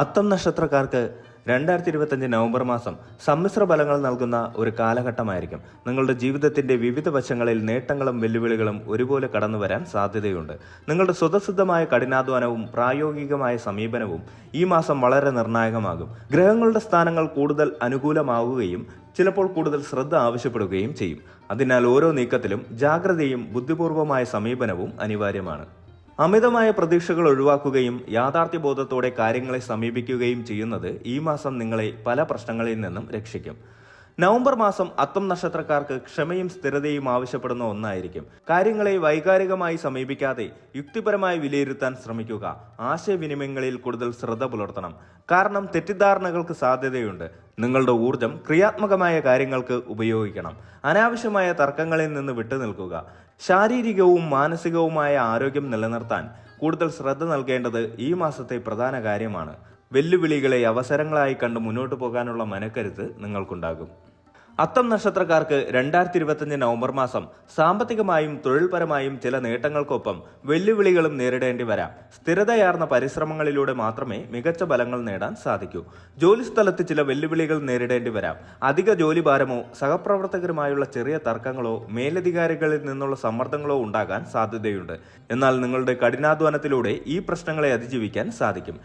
അത്തം നക്ഷത്രക്കാർക്ക് രണ്ടായിരത്തി ഇരുപത്തഞ്ച് നവംബർ മാസം സമ്മിശ്ര ഫലങ്ങൾ നൽകുന്ന ഒരു കാലഘട്ടമായിരിക്കും. നിങ്ങളുടെ ജീവിതത്തിന്റെ വിവിധ വശങ്ങളിൽ നേട്ടങ്ങളും വെല്ലുവിളികളും ഒരുപോലെ കടന്നു വരാൻ സാധ്യതയുണ്ട്. നിങ്ങളുടെ സ്വതസിദ്ധമായ കഠിനാധ്വാനവും പ്രായോഗികമായ സമീപനവും ഈ മാസം വളരെ നിർണായകമാകും. ഗ്രഹങ്ങളുടെ സ്ഥാനങ്ങൾ കൂടുതൽ അനുകൂലമാവുകയും ചിലപ്പോൾ കൂടുതൽ ശ്രദ്ധ ആവശ്യപ്പെടുകയും ചെയ്യും. അതിനാൽ ഓരോ നീക്കത്തിലും ജാഗ്രതയും ബുദ്ധിപൂർവമായ സമീപനവും അനിവാര്യമാണ്. അമിതമായ പ്രതീക്ഷകൾ ഒഴിവാക്കുകയും യാഥാർത്ഥ്യബോധത്തോടെ കാര്യങ്ങളെ സമീപിക്കുകയും ചെയ്യുന്നത് ഈ മാസം നിങ്ങളെ പല പ്രശ്നങ്ങളിൽ നിന്നും രക്ഷിക്കും. നവംബർ മാസം അത്തം നക്ഷത്രക്കാർക്ക് ക്ഷമയും സ്ഥിരതയും ആവശ്യപ്പെടുന്ന ഒന്നായിരിക്കും. കാര്യങ്ങളെ വൈകാരികമായി സമീപിക്കാതെ യുക്തിപരമായി വിലയിരുത്താൻ ശ്രമിക്കുക. ആശയവിനിമയങ്ങളിൽ കൂടുതൽ ശ്രദ്ധ പുലർത്തണം. കാരണം തെറ്റിദ്ധാരണകൾക്ക് സാധ്യതയുണ്ട്. നിങ്ങളുടെ ഊർജം ക്രിയാത്മകമായ കാര്യങ്ങൾക്ക് ഉപയോഗിക്കണം. അനാവശ്യമായ തർക്കങ്ങളിൽ നിന്ന് വിട്ടുനിൽക്കുക. ശാരീരികവും മാനസികവുമായ ആരോഗ്യം നിലനിർത്താൻ കൂടുതൽ ശ്രദ്ധ നൽകേണ്ടത് ഈ മാസത്തെ പ്രധാന കാര്യമാണ്. വെല്ലുവിളികളെ അവസരങ്ങളായി കണ്ട് മുന്നോട്ട് പോകാനുള്ള മനക്കരുത്ത് നിങ്ങൾക്കുണ്ടാകും. അത്തം നക്ഷത്രക്കാർക്ക് രണ്ടായിരത്തി ഇരുപത്തിയഞ്ച് നവംബർ മാസം സാമ്പത്തികമായും തൊഴിൽപരമായും ചില നേട്ടങ്ങൾക്കൊപ്പം വെല്ലുവിളികളും നേരിടേണ്ടി വരാം. സ്ഥിരതയാർന്ന പരിശ്രമങ്ങളിലൂടെ മാത്രമേ മികച്ച ഫലങ്ങൾ നേടാൻ സാധിക്കൂ. ജോലിസ്ഥലത്ത് ചില വെല്ലുവിളികൾ നേരിടേണ്ടി വരാം. അധിക ജോലിഭാരമോ സഹപ്രവർത്തകരുമായുള്ള ചെറിയ തർക്കങ്ങളോ മേലധികാരികളിൽ നിന്നുള്ള സമ്മർദ്ദങ്ങളോ ഉണ്ടാകാൻ സാധ്യതയുണ്ട്. എന്നാൽ നിങ്ങളുടെ കഠിനാധ്വാനത്തിലൂടെ ഈ പ്രശ്നങ്ങളെ അതിജീവിക്കാൻ സാധിക്കും.